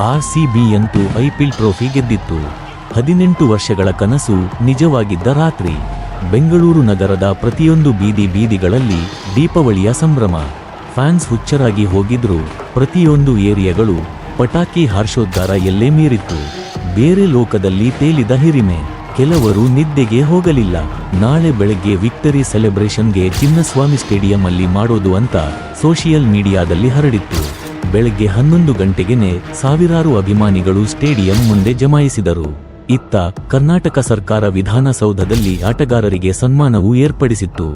ಆರ್ಸಿಬಿಯಂತೂ IPL trophy ಗೆದ್ದಿತ್ತು. ಹದಿನೆಂಟು ವರ್ಷಗಳ ಕನಸು ನಿಜವಾಗಿದ್ದ ರಾತ್ರಿ. ಬೆಂಗಳೂರು ನಗರದ ಪ್ರತಿಯೊಂದು ಬೀದಿ ಬೀದಿಗಳಲ್ಲಿ ದೀಪಾವಳಿಯ ಸಂಭ್ರಮ. ಫ್ಯಾನ್ಸ್ ಹುಚ್ಚರಾಗಿ ಹೋಗಿದ್ರು. ಪ್ರತಿಯೊಂದು ಏರಿಯಾಗಳು ಪಟಾಕಿ ಹಾರ್ಷೋದ್ಧಾರ ಎಲ್ಲೇ ಮೀರಿತ್ತು. ಬೇರೆ ಲೋಕದಲ್ಲಿ ತೇಲಿದ ಹಿರಿಮೆ. ಕೆಲವರು ನಿದ್ದೆಗೆ ಹೋಗಲಿಲ್ಲ. ನಾಳೆ ಬೆಳಗ್ಗೆ ವಿಕ್ಟರಿ ಸೆಲೆಬ್ರೇಷನ್ಗೆ ಚಿನ್ನಸ್ವಾಮಿ ಸ್ಟೇಡಿಯಂ ಅಲ್ಲಿ ಮಾಡೋದು ಅಂತ ಸೋಷಿಯಲ್ ಮೀಡಿಯಾದಲ್ಲಿ ಹರಡಿತ್ತು. ಬೆಳಗ್ಗೆ ಹನ್ನೊಂದು ಗಂಟೆಗೆನೆ ಸಾವಿರಾರು ಅಭಿಮಾನಿಗಳು ಸ್ಟೇಡಿಯಂ ಮುಂದೆ ಜಮಾಯಿಸಿದರು. ಇತ್ತ ಕರ್ನಾಟಕ ಸರ್ಕಾರ ವಿಧಾನಸೌಧದಲ್ಲಿ ಆಟಗಾರರಿಗೆ ಸನ್ಮಾನವೂ ಏರ್ಪಡಿಸಿತ್ತು.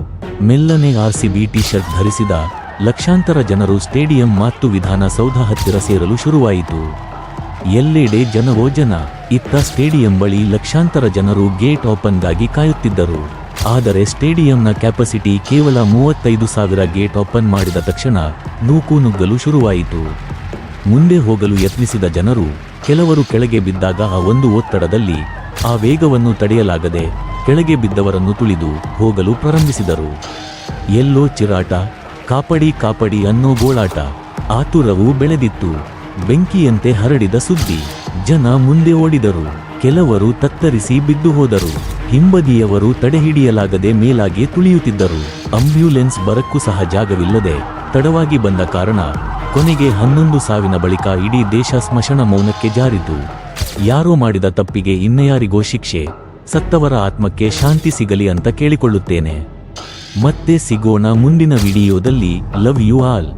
ಮೆಲ್ಲನೆ ಆರ್ಸಿಬಿ ಟಿ ಶರ್ಟ್ ಧರಿಸಿದ ಲಕ್ಷಾಂತರ ಜನರು ಸ್ಟೇಡಿಯಂ ಮತ್ತು ವಿಧಾನಸೌಧ ಹತ್ತಿರ ಸೇರಲು ಶುರುವಾಯಿತು. ಎಲ್ಲೆಡೆ ಜನವೋ ಜನ ಇತ್ತ ಸ್ಟೇಡಿಯಂ ಬಳಿ ಲಕ್ಷಾಂತರ ಜನರು ಗೇಟ್ ಓಪನ್ಗಾಗಿ ಕಾಯುತ್ತಿದ್ದರು. ಆದರೆ ಸ್ಟೇಡಿಯಂನ ಕ್ಯಾಪಸಿಟಿ ಕೇವಲ ಮೂವತ್ತೈದು ಸಾವಿರ ಗೇಟ್ ಓಪನ್ ಮಾಡಿದ ತಕ್ಷಣ ನೂಕು ನುಗ್ಗಲು ಶುರುವಾಯಿತು. ಮುಂದೆ ಹೋಗಲು ಯತ್ನಿಸಿದ ಜನರು ಕೆಲವರು ಕೆಳಗೆ ಬಿದ್ದಾಗ ಆ ಒಂದು ಒತ್ತಡದಲ್ಲಿ ಆ ವೇಗವನ್ನು ತಡೆಯಲಾಗದೆ ಕೆಳಗೆ ಬಿದ್ದವರನ್ನು ತುಳಿದು ಹೋಗಲು ಪ್ರಾರಂಭಿಸಿದರು. ಎಲ್ಲೋ ಚಿರಾಟ, ಕಾಪಡಿ ಕಾಪಡಿ ಅನ್ನೋ ಗೋಳಾಟ, ಆತುರವು ಬೆಳೆದಿತ್ತು. ಬೆಂಕಿಯಂತೆ ಹರಡಿದ ಸುದ್ದಿ, ಜನ ಮುಂದೆ ಓಡಿದರು, ಕೆಲವರು ತತ್ತರಿಸಿ ಬಿದ್ದು ಹೋದರು. ಹಿಂಬದಿಯವರು ತಡೆಹಿಡಿಯಲಾಗದೆ ಮೇಲಾಗಿ ತುಳಿಯುತ್ತಿದ್ದರು. ಅಂಬ್ಯುಲೆನ್ಸ್ ಬರಕ್ಕೂ ಸಹ ಜಾಗವಿಲ್ಲದೆ ತಡವಾಗಿ ಬಂದ ಕಾರಣ ಕೊನೆಗೆ ಹನ್ನೊಂದು ಸಾವಿನ ಬಳಿಕ ಇಡೀ ದೇಶ ಸ್ಮಶಾನ ಮೌನಕ್ಕೆ ಜಾರಿತು ಯಾರೋ ಮಾಡಿದ ತಪ್ಪಿಗೆ ಇನ್ನಯಾರಿಗೋ ಶಿಕ್ಷೆ, ಸತ್ತವರ ಆತ್ಮಕ್ಕೆ ಶಾಂತಿ ಸಿಗಲಿ ಅಂತ ಕೇಳಿಕೊಳ್ಳುತ್ತೇನೆ. ಮತ್ತೆ ಸಿಗೋಣ ಮುಂದಿನ ವಿಡಿಯೋದಲ್ಲಿ. Love you all